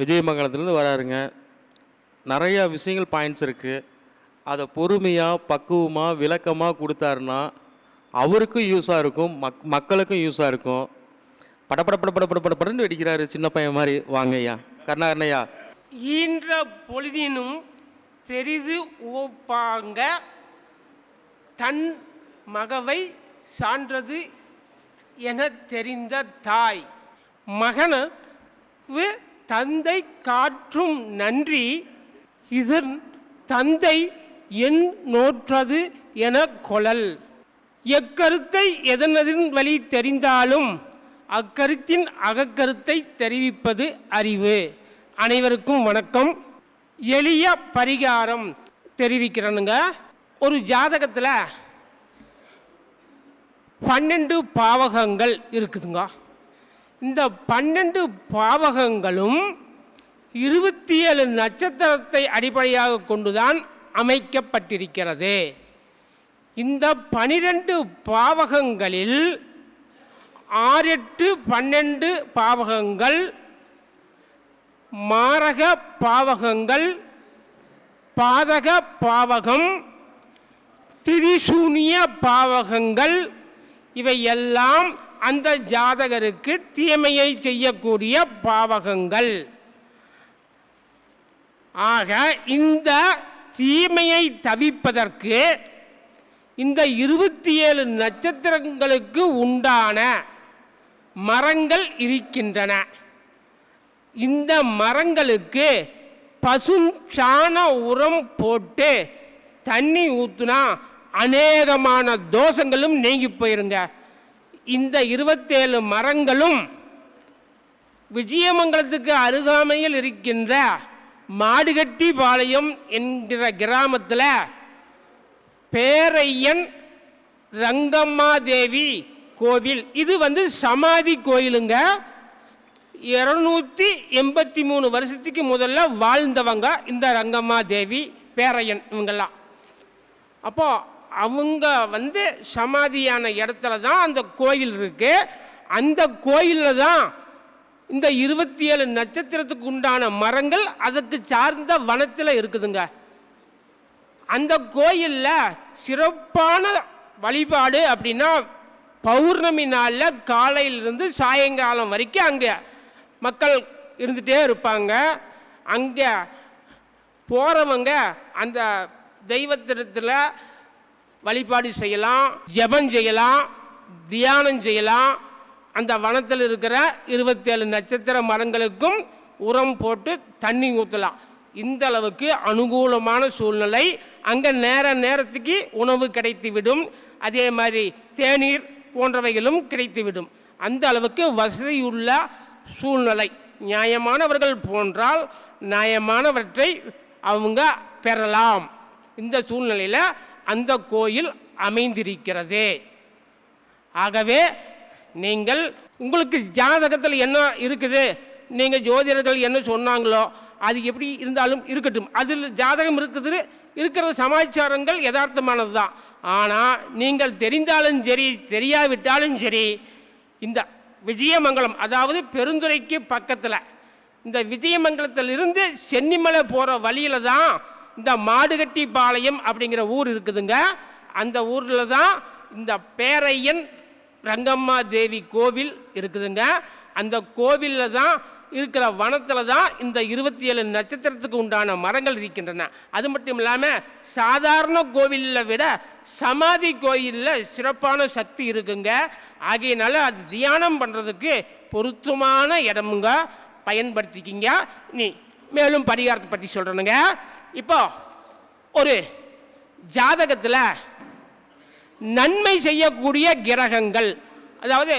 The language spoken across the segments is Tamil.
விஜயமங்கலத்துலேருந்து வராருங்க. நிறையா விஷயங்கள் பாயிண்ட்ஸ் இருக்குது அதை பொறுமையாக பக்குவமாக விளக்கமாக கொடுத்தாருன்னா அவருக்கும் யூஸாக இருக்கும் மக் மக்களுக்கும் யூஸாக இருக்கும். படப்பட பட பட பட படன்னு வெடிக்கிறாரு சின்ன பையன் மாதிரி. வாங்கய்யா கருணாகரணையா ஈன்ற பொழுதினும் பெரிது உவப்பாங்க தன் மகவை சான்றது என தெரிந்த தாய். மகனவு தந்தை காற்றும் நன்றி இதன் தந்தை என் நோற்றது என கொழல். எக்கருத்தை எதனதின் வழி தெரிந்தாலும் அக்கருத்தின் அகக்கருத்தை தெரிவிப்பது அறிவு. அனைவருக்கும் வணக்கம். எளிய பரிகாரம் தெரிவிக்கிறனுங்க. ஒரு ஜாதகத்தில் பன்னெண்டு பாவகங்கள் இருக்குதுங்க. இந்த பன்னெண்டு பாவகங்களும் இருபத்தி ஏழு நட்சத்திரத்தை அடிப்படையாக கொண்டுதான் அமைக்கப்பட்டிருக்கிறது. இந்த பனிரெண்டு பாவகங்களில் ஆறெட்டு பன்னெண்டு பாவகங்கள் மாரக பாவகங்கள் பாதக பாவகம் திரிசூனிய பாவகங்கள் இவையெல்லாம் அந்த ஜாதகருக்கு தீமையை செய்யக்கூடிய பாவகங்கள். ஆக இந்த தீமையை தவிப்பதற்கு இந்த இருபத்தி ஏழு நட்சத்திரங்களுக்கு உண்டான மரங்கள் இருக்கின்றன. இந்த மரங்களுக்கு பசுஞ்சாண உரம் போட்டு தண்ணி ஊற்றுனா அநேகமான தோஷங்களும் நீங்கி போயிருங்க. இந்த இருபத்தேழு மரங்களும் விஜயமங்கலத்துக்கு அருகாமையில் இருக்கின்ற மாடுகட்டிபாளையம் என்கிற கிராமத்தில் பேரையன் ரங்கம்மாதேவி கோவில். இது வந்து சமாதி கோயிலுங்க. இரநூத்தி எண்பத்தி மூணு வருஷத்துக்கு முதல்ல வாழ்ந்தவங்க இந்த ரங்கம்மா தேவி பேரையன் இவங்கெல்லாம். அப்போது அவங்க வந்து சமாதியான இடத்துல தான் அந்த கோயில் இருக்கு. அந்த கோயிலில் தான் இந்த இருபத்தி ஏழு நட்சத்திரத்துக்கு உண்டான மரங்கள் அதுக்கு சார்ந்த வனத்தில் இருக்குதுங்க. அந்த கோயிலில் சிறப்பான வழிபாடு அப்படின்னா பௌர்ணமி நாளில் காலையிலிருந்து சாயங்காலம் வரைக்கும் அங்கே மக்கள் இருந்துகிட்டே இருப்பாங்க. அங்கே போகிறவங்க அந்த தெய்வத்திடத்தில் வழிபாடு செய்யலாம் ஜபம் செய்யலாம் தியானம் செய்யலாம். அந்த வனத்தில் இருக்கிற இருபத்தேழு நட்சத்திர மரங்களுக்கும் உரம் போட்டு தண்ணி ஊற்றலாம் இந்த அளவுக்கு அனுகூலமான சூழ்நிலை. அங்கே நேர நேரத்துக்கு உணவு கிடைத்துவிடும். அதே மாதிரி தேநீர் போன்றவைகளும் கிடைத்துவிடும். அந்த அளவுக்கு வசதியுள்ள சூழ்நிலை. நியாயமானவர்கள் போன்றால் நியாயமானவற்றை அவங்க பெறலாம். இந்த சூழ்நிலையில் அந்த கோயில் அமைந்திருக்கிறது. ஆகவே நீங்கள் உங்களுக்கு ஜாதகத்தில் என்ன இருக்குது? நீங்கள் ஜோதிடர்கள் என்ன சொன்னாங்களோ அது எப்படி இருந்தாலும் இருக்கட்டும். அதில் ஜாதகம் இருக்குது இருக்கிற சமாச்சாரங்கள் யதார்த்தமானது தான் ஆனால் நீங்கள் தெரிந்தாலும் சரி தெரியாவிட்டாலும் சரி இந்த விஜயமங்கலம் அதாவது பெருந்துறைக்கு பக்கத்தில் இந்த விஜயமங்கலத்திலிருந்து சென்னிமலை போகிற வழியில் தான் இந்த மாடுகட்டிப்பாளையம் அப்படிங்கிற ஊர் இருக்குதுங்க. அந்த ஊரில் தான் இந்த பேரையன் ரங்கம்மா தேவி கோவில் இருக்குதுங்க. அந்த கோவிலில் தான் இருக்கிற வனத்தில் தான் இந்த இருபத்தி ஏழு நட்சத்திரத்துக்கு உண்டான மரங்கள் இருக்கின்றன. அது மட்டும் இல்லாமல் சாதாரண கோவிலில் விட சமாதி கோயிலில் சிறப்பான சக்தி இருக்குங்க. ஆகையினால அது தியானம் பண்ணுறதுக்கு பொருத்தமான இடமுங்க. பயன்படுத்திக்கிங்க. நீ மேலும் பரிகாரத்தை பற்றி சொல்கிறேனுங்க இப்போ ஒரு ஜாதகத்தில் நன்மை செய்யக்கூடிய கிரகங்கள் அதாவது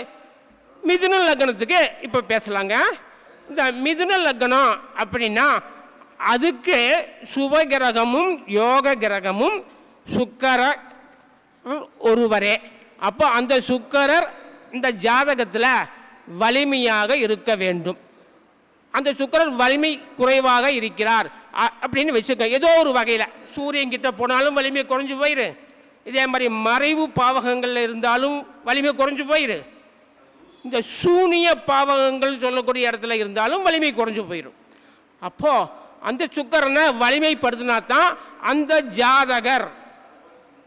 மிதுன லக்னத்துக்கு இப்போ பேசலாங்க. இந்த மிதுன லக்னம் அப்படின்னா அதுக்கு சுப கிரகமும் யோக கிரகமும் சுக்கர ஒருவரே. அப்போ அந்த சுக்கரர் இந்த ஜாதகத்தில் வலிமையாக இருக்க வேண்டும். அந்த சுக்கரர் வலிமை குறைவாக இருக்கிறார். அப்படின்னு வச்சுக்க. ஏதோ ஒரு வகையில். சூரியன்கிட்ட போனாலும் வலிமை குறைஞ்சி போயிரு. இதே மாதிரி மறைவு பாவகங்களில் இருந்தாலும் வலிமை குறைஞ்சி போயிரு. இந்த சூனிய பாவகங்கள் சொல்லக்கூடிய இடத்துல இருந்தாலும் வலிமை குறைஞ்சி போயிடும் அப்போது அந்த சுக்கரனை வலிமைப்படுத்தினா தான் அந்த ஜாதகர்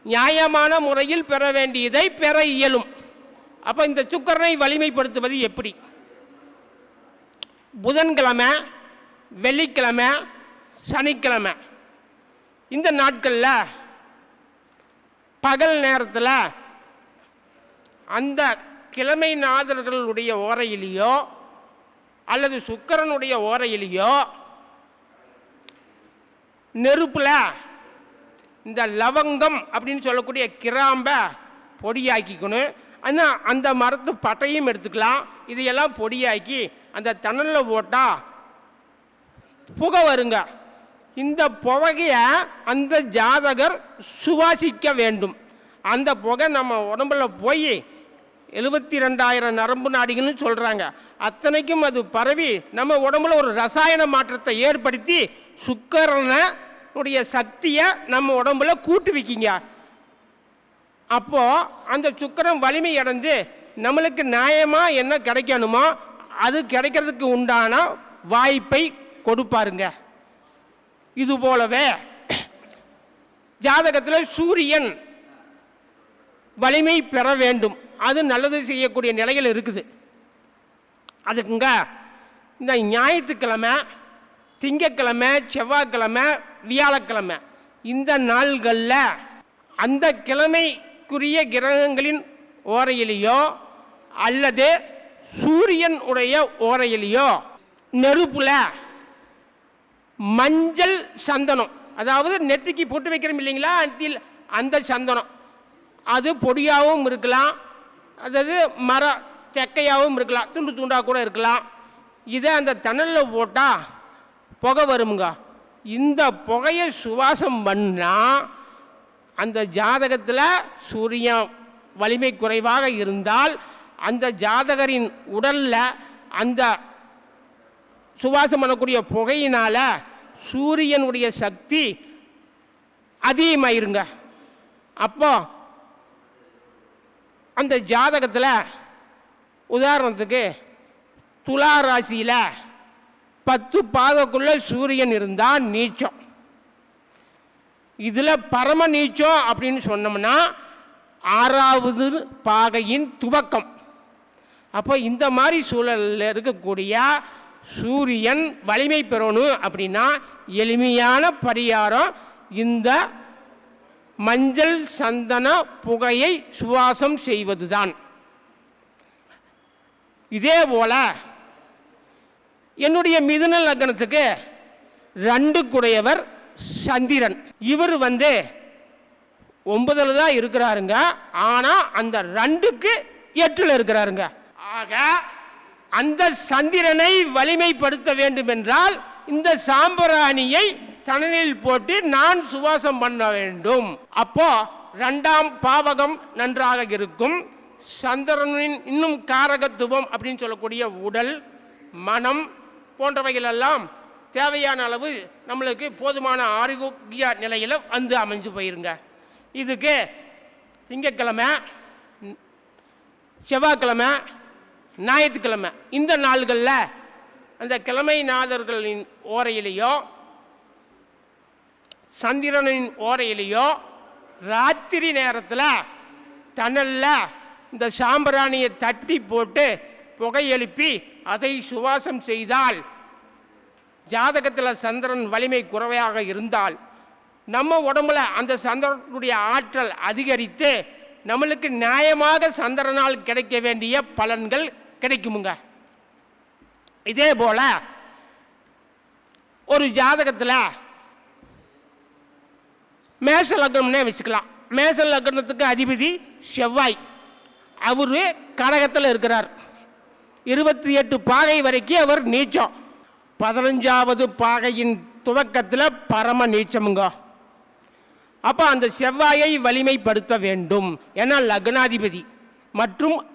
நியாயமான முறையில் பெற வேண்டியதை பெற இயலும். அப்போ இந்த சுக்கரனை வலிமைப்படுத்துவது எப்படி? புதன்கிழமை வெள்ளிக்கிழமை சனிக்கிழமை. இந்த நாட்களில் பகல் நேரத்தில் அந்த கிழமை நாதர்களுடைய ஓரையிலேயோ அல்லது சுக்கரனுடைய ஓரையிலேயோ நெருப்பில் இந்த லவங்கம் அப்படின்னு சொல்லக்கூடிய கிராம்பை பொடியாக்கிக்கணும். ஆனால் அந்த மரத்து பட்டையும் எடுத்துக்கலாம். இதையெல்லாம் பொடியாக்கி அந்த தணலில் போட்டால் புகை வருங்க. இந்த புகையை அந்த ஜாதகர் சுவாசிக்க வேண்டும். அந்த புகை நம்ம உடம்புல போய் எழுபத்தி ரெண்டாயிரம் நரம்பு நாடிகள்னு சொல்கிறாங்க அத்தனைக்கும் அது பரவி நம்ம உடம்புல ஒரு ரசாயன மாற்றத்தை ஏற்படுத்தி சுக்கரனுடைய சக்தியை நம்ம உடம்புல கூட்டுவிக்கிங்க அப்போது அந்த சுக்கரன் வலிமை அடைந்து நம்மளுக்கு நியாயமாக என்ன கிடைக்கணுமோ அது கிடைக்கிறதுக்கு உண்டான வாய்ப்பை கொடுப்பாருங்க. இது போலவே ஜாதகத்தில் சூரியன் வலிமை பெற வேண்டும். அது நல்லது செய்யக்கூடிய நிலையில் இருக்குது. அதுக்குங்க இந்த ஞாயிற்றுக்கிழமை திங்கக்கிழமை செவ்வாய்க்கிழமை வியாழக்கிழமை இந்த நாள்களில் அந்த கிழமைக்குரிய கிரகங்களின் ஓரையிலேயோ அல்லது சூரியன் உடைய ஓரையிலேயோ நெருப்பில் மஞ்சள் சந்தனம். அதாவது நெற்றிக்கு போட்டு வைக்கிறோம் இல்லைங்களா? அதில் அந்த சந்தனம். அது பொடியாகவும் இருக்கலாம். அதாவது மர தெக்கையாகவும் இருக்கலாம். துண்டு துண்டாக கூட இருக்கலாம். இதை அந்த தணலில் போட்டால் புகை வருமுங்க. இந்த புகையை சுவாசம் பண்ணால் அந்த ஜாதகத்தில் சூரியன் வலிமை குறைவாக இருந்தால் அந்த ஜாதகரின் உடலில் அந்த சுவாசம் பண்ணக்கூடிய புகையினால் சூரியனுடைய சக்தி அதிகமாயிருங்க. அப்போ அந்த ஜாதகத்தில் உதாரணத்துக்கு துலா ராசியில் பத்து பாகக்குள்ளே சூரியன் இருந்தால் நீச்சம். இதில் பரம நீச்சம் அப்படின்னு சொன்னோம்னா ஆறாவது பாகையின் துவக்கம். அப்போ இந்த மாதிரி சூழலில் இருக்கக்கூடிய சூரியன் வலிமை பெறணும் அப்படின்னா எளிமையான பரிகாரம் இந்த மஞ்சள் சந்தன புகையை சுவாசம் செய்வதுதான். இதே போல என்னுடைய மிதுன லக்னத்துக்கு ரெண்டு குடையவர் சந்திரன். இவர் வந்து ஒன்பதில் தான் இருக்கிறாருங்க. ஆனால் அந்த ரெண்டுக்கு எட்டில் இருக்கிறாருங்க. ஆக அந்த சந்திரனை வலிமைப்படுத்த வேண்டும் என்றால் இந்த சாம்பராணியை தணலில் போட்டு நான் சுவாசம் பண்ண வேண்டும். அப்போ ரெண்டாம் பாவகம் நன்றாக இருக்கும். சந்திரனின் இன்னும் காரகத்துவம் அப்படின்னு சொல்லக்கூடிய உடல் மனம் போன்றவைகள் எல்லாம் தேவையான அளவு நம்மளுக்கு போதுமான ஆரோக்கிய நிலையில் வந்து அமைஞ்சு போயிருங்க. இதுக்கு திங்கட்கிழமை செவ்வாய்க்கிழமை ஞாயிற்றுக்கிழமை. இந்த நாள்களில் அந்த கிழமை நாதர்களின் ஓரையிலேயோ சந்திரனின் ஓரையிலேயோ ராத்திரி நேரத்தில் தணலில் இந்த சாம்பிராணியை தட்டி போட்டு புகை எழுப்பி அதை சுவாசம் செய்தால் ஜாதகத்தில் சந்திரன் வலிமை குறைவாக இருந்தால் நம்ம உடம்புல அந்த சந்திரனுடைய ஆற்றல் அதிகரித்து நம்மளுக்கு நியாயமாக சந்திரனால் கிடைக்க வேண்டிய பலன்கள் கிடைக்குமுங்க. இதே போல ஒரு ஜாதகத்தில் மேச லக்னம்னே வச்சுக்கலாம். மேச லக்னத்துக்கு அதிபதி செவ்வாய். அவர் கடகத்தில் இருக்கிறார். இருபத்தி எட்டு பாகை வரைக்கும் அவர் நீச்சம். பதினஞ்சாவது பாகையின் துவக்கத்தில் பரம நீச்சமுங்க. அப்போ அந்த செவ்வாயை வலிமைப்படுத்த வேண்டும். ஏன்னா லக்னாதிபதி மற்றும்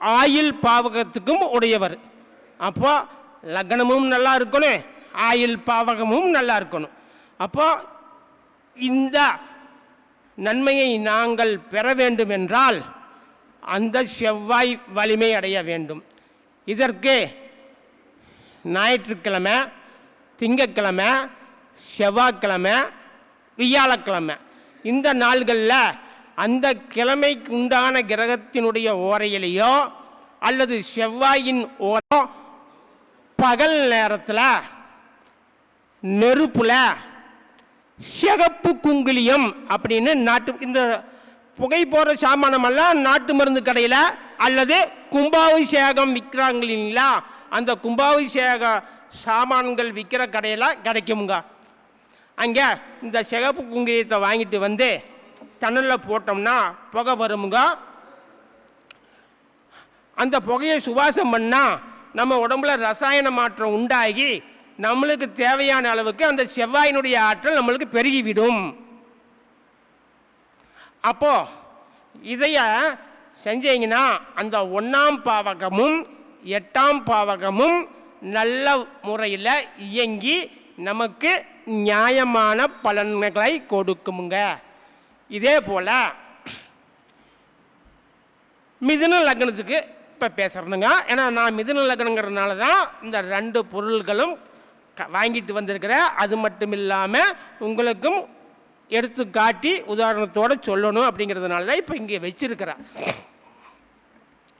ஆயில் பாவகத்துக்கும் உடையவர். அப்போ லக்னமும் நல்லா இருக்கணும் ஆயில் பாவகமும் நல்லா இருக்கணும். அப்போ இந்த நன்மையை நாங்கள் பெற வேண்டும் என்றால் அந்த செவ்வாய் வலிமை அடைய வேண்டும். இதற்கு ஞாயிற்றுக்கிழமை திங்கக்கிழமை செவ்வாய்க்கிழமை வியாழக்கிழமை. இந்த நாள்களில் அந்த கிழமைக்கு உண்டான கிரகத்தினுடைய ஓரையிலேயோ அல்லது செவ்வாயின் ஓரோ பகல் நேரத்தில் நெருப்பில் சிகப்பு குங்குலியம் அப்படின்னு நாட்டு இந்த புகை போகிற சாமானமெல்லாம் நாட்டு மருந்து கடையில் அல்லது கும்பாபிஷேகம் விற்கிறாங்க இல்லைங்களா அந்த கும்பாபிஷேக சாமான்கள் விற்கிற கடையில் கிடைக்குங்க அங்கே இந்த சிகப்பு குங்குலியத்தை வாங்கிட்டு வந்து தண்ணில் போட்டோம்னா புகை வருமுங்க. அந்த புகையை சுவாசம் பண்ணால் நம்ம உடம்புல ரசாயன மாற்றம் உண்டாகி நம்மளுக்கு தேவையான அளவுக்கு அந்த செவ்வாயினுடைய ஆற்றல் நம்மளுக்கு பெருகிவிடும். அப்போது இதைய செஞ்சீங்கன்னா அந்த ஒன்றாம் பாவகமும் எட்டாம் பாவகமும் நல்ல முறையில் இயங்கி நமக்கு நியாயமான பலன்களை கொடுக்குமுங்க. இதே போல் மிதுன லக்னத்துக்கு இப்போ பேசுகிறதுங்க ஏன்னா நான் மிதுன லக்னங்கிறதுனால தான் இந்த ரெண்டு பொருள்களும் க- வாங்கிட்டு வந்திருக்கிறேன். அது மட்டும் இல்லாமல் உங்களுக்கும் எடுத்து காட்டி உதாரணத்தோடு சொல்லணும் அப்படிங்கிறதுனால தான் இப்போ இங்கே வச்சிருக்கிறேன்.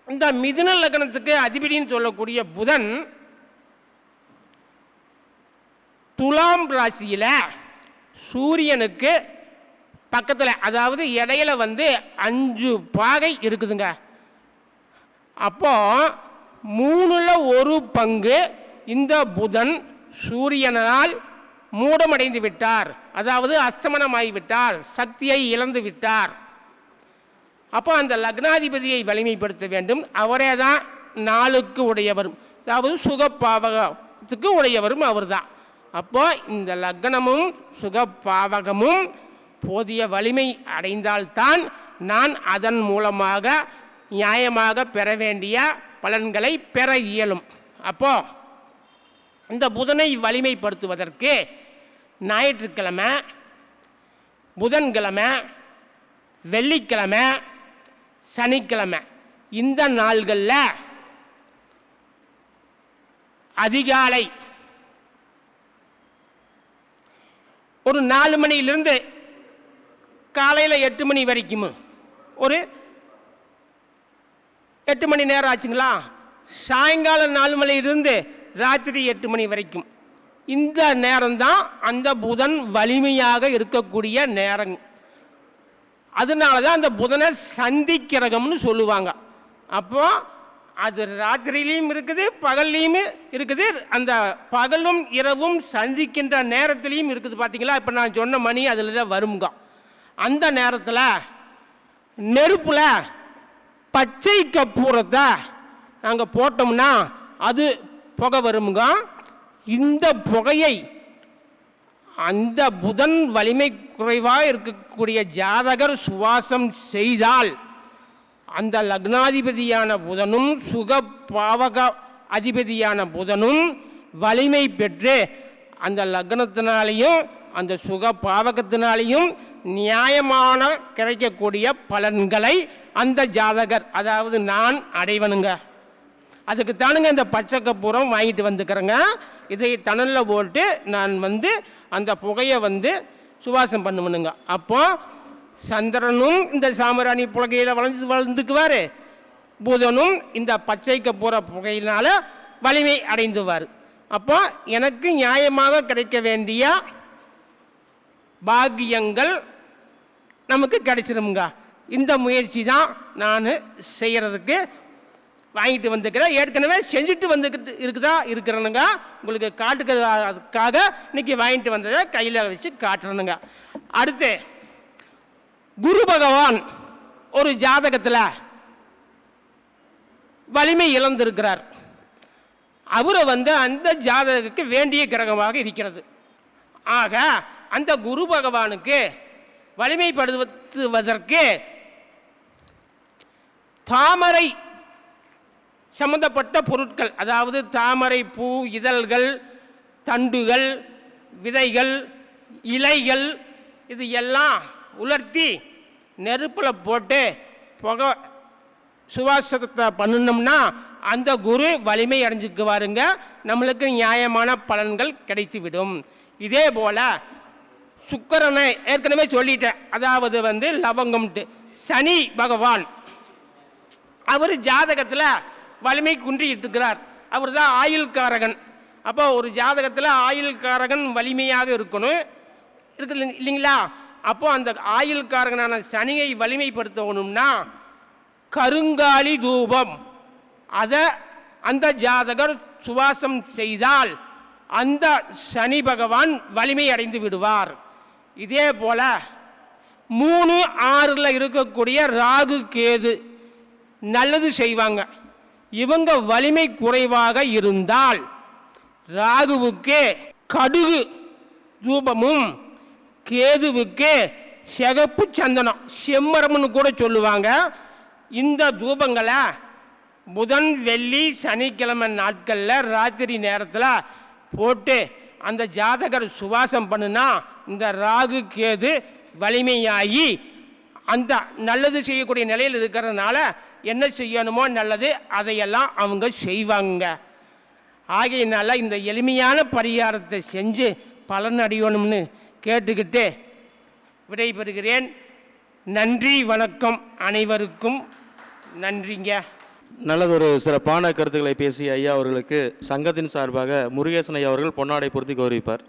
இந்த மிதுன லக்னத்துக்கு அதிபதின்னு சொல்லக்கூடிய புதன் துலாம் ராசியில் சூரியனுக்கு பக்கத்தில் அதாவது இடையில வந்து அஞ்சு பாகை இருக்குதுங்க. அப்போ மூணில் ஒரு பங்கு இந்த புதன் சூரியனால் மூடமடைந்து விட்டார். அதாவது அஸ்தமனமாகிவிட்டார் சக்தியை இழந்து விட்டார். அப்போ அந்த லக்னாதிபதியை வலிமைப்படுத்த வேண்டும். அவரே தான் நாளுக்கு உடையவரும் அதாவது சுகப்பாவகத்துக்கு உடையவரும் அவர்தான். அப்போ இந்த லக்னமும் சுகப்பாவகமும் போதிய வலிமை அடைந்தால்தான் நான் அதன் மூலமாக நியாயமாக பெற வேண்டிய பலன்களை பெற இயலும். அப்போது இந்த புதனை வலிமைப்படுத்துவதற்கு ஞாயிற்றுக்கிழமை புதன்கிழமை வெள்ளிக்கிழமை சனிக்கிழமை இந்த நாள்களில் அதிகாலை ஒரு நாலு மணியிலிருந்து காலையில் எட்டு மணி வரைக்கும். ஒரு எட்டு மணி நேரம் ஆச்சுங்களா? சாயங்காலம் நாலு மணிலிருந்து ராத்திரி எட்டு மணி வரைக்கும். இந்த நேரம்தான் அந்த புதன் வலிமையாக இருக்கக்கூடிய நேரம். அதனால தான் அந்த புதனை சந்திக்கிரகம்னு சொல்லுவாங்க. அப்போ அது ராத்திரியிலையும் இருக்குது பகல்லையும் இருக்குது. அந்த பகலும் இரவும் சந்திக்கின்ற நேரத்திலையும் இருக்குது. பார்த்தீங்களா இப்போ நான் சொன்ன மணி அதில் தான் வருங்க அந்த நேரத்தில் நெருப்பில் பச்சை கற்பூரத்தை நாங்கள் போட்டோம்னா அது புகை வருமுங்க. இந்த புகையை அந்த புதன் வலிமை குறைவாக இருக்கக்கூடிய ஜாதகர் சுவாசம் செய்தால் அந்த லக்னாதிபதியான புதனும் சுக பாவக அதிபதியான புதனும் வலிமை பெற்று அந்த லக்னத்தினாலேயும் அந்த சுக பாவகத்தினாலையும் நியாயமான கிடைக்கக்கூடிய பலன்களை அந்த ஜாதகர் அதாவது நான் அடைவனுங்க. அதுக்கு தானுங்க இந்த பச்சை வாங்கிட்டு வந்துக்கிறேங்க. இதை தணலில் போட்டு நான் வந்து அந்த புகையை வந்து சுவாசம் பண்ணுவனுங்க. அப்போ சந்திரனும் இந்த சாமராணி புகையில் வளர்ந்து வளர்ந்துக்குவார். புதனும் இந்த பச்சை புகையினால் வலிமை அடைந்துவார். அப்போ எனக்கு நியாயமாக கிடைக்க வேண்டிய பாக்கியங்கள் நமக்கு கிடைச்சிருமுங்க. இந்த முயற்சி தான் நான் செய்கிறதுக்கு வாங்கிட்டு வந்துக்கிறேன் ஏற்கனவே செஞ்சுட்டு வந்துக்கிட்டு இருக்குதா இருக்கிறனுங்க. உங்களுக்கு காட்டுக்கிறதுக்காக இன்னைக்கு வாங்கிட்டு வந்ததை கையில் வச்சு காட்டுறனுங்க. அடுத்து குரு பகவான் ஒரு ஜாதகத்தில் வலிமை இழந்திருக்கிறார். அவரை வந்து அந்த ஜாதகத்துக்கு வேண்டிய கிரகமாக இருக்கிறது. ஆக அந்த குரு பகவானுக்கு வலிமைப்படுத்துவதற்கு தாமரை சம்பந்தப்பட்ட பொருட்கள் அதாவது தாமரை பூ இதழ்கள் தண்டுகள் விதைகள் இலைகள் இது எல்லாம் உலர்த்தி நெருப்பில் போட்டு புகை சுவாசத்தை பண்ணணும்னா அந்த குரு வலிமை அடைஞ்சுக்குவாருங்க. நம்மளுக்கு நியாயமான பலன்கள் கிடைத்துவிடும். இதே போல் சுக்கரனை ஏற்கனவே சொல்லிட்டேன். அதாவது வந்து லவங்கம்ட்டு சனி பகவான். அவர் ஜாதகத்தில் வலிமை குன்றிட்டு இருக்கிறார் அவர் தான் ஆயுள்காரகன். அப்போ ஒரு ஜாதகத்தில் ஆயுள்காரகன் வலிமையாக இருக்கணும். இருக்குது இல்லைங்களா? அப்போ அந்த ஆயுள்காரகனான சனியை வலிமைப்படுத்தணும்னா கருங்காலி தூபம். அதை அந்த ஜாதகர் சுவாசம் செய்தால் அந்த சனி பகவான் வலிமை அடைந்து விடுவார். இதே போல் மூணு ஆறில் இருக்கக்கூடிய ராகு கேது நல்லது செய்வாங்க. இவங்க வலிமை குறைவாக இருந்தால் ராகுவுக்கு கடுகு தூபமும் கேதுவுக்கு சிகப்பு சந்தனம் செம்மரம்னு கூட சொல்லுவாங்க. இந்த தூபங்களை புதன் வெள்ளி சனிக்கிழமை நாட்களில் ராத்திரி நேரத்தில் போட்டு அந்த ஜாதகர் சுவாசம் பண்ணுனா இந்த ராகு கேது வலிமையாகி அந்த நல்லது செய்யக்கூடிய நிலையில் இருக்கிறதுனால என்ன செய்யணுமோ நல்லது அதையெல்லாம் அவங்க செய்வாங்க. ஆகையினால இந்த எளிமையான பரிகாரத்தை செஞ்சு பலன் அடையணும்னு கேட்டுக்கிட்டு விடைபெறுகிறேன். நன்றி வணக்கம் அனைவருக்கும். நன்றிங்க. நல்லதொரு சிறப்பான கருத்துக்களை பேசிய ஐயா அவர்களுக்கு சங்கத்தின் சார்பாக முருகேசன் ஐயா அவர்கள் பொன்னாடை பொருத்தி கௌரவிப்பார்.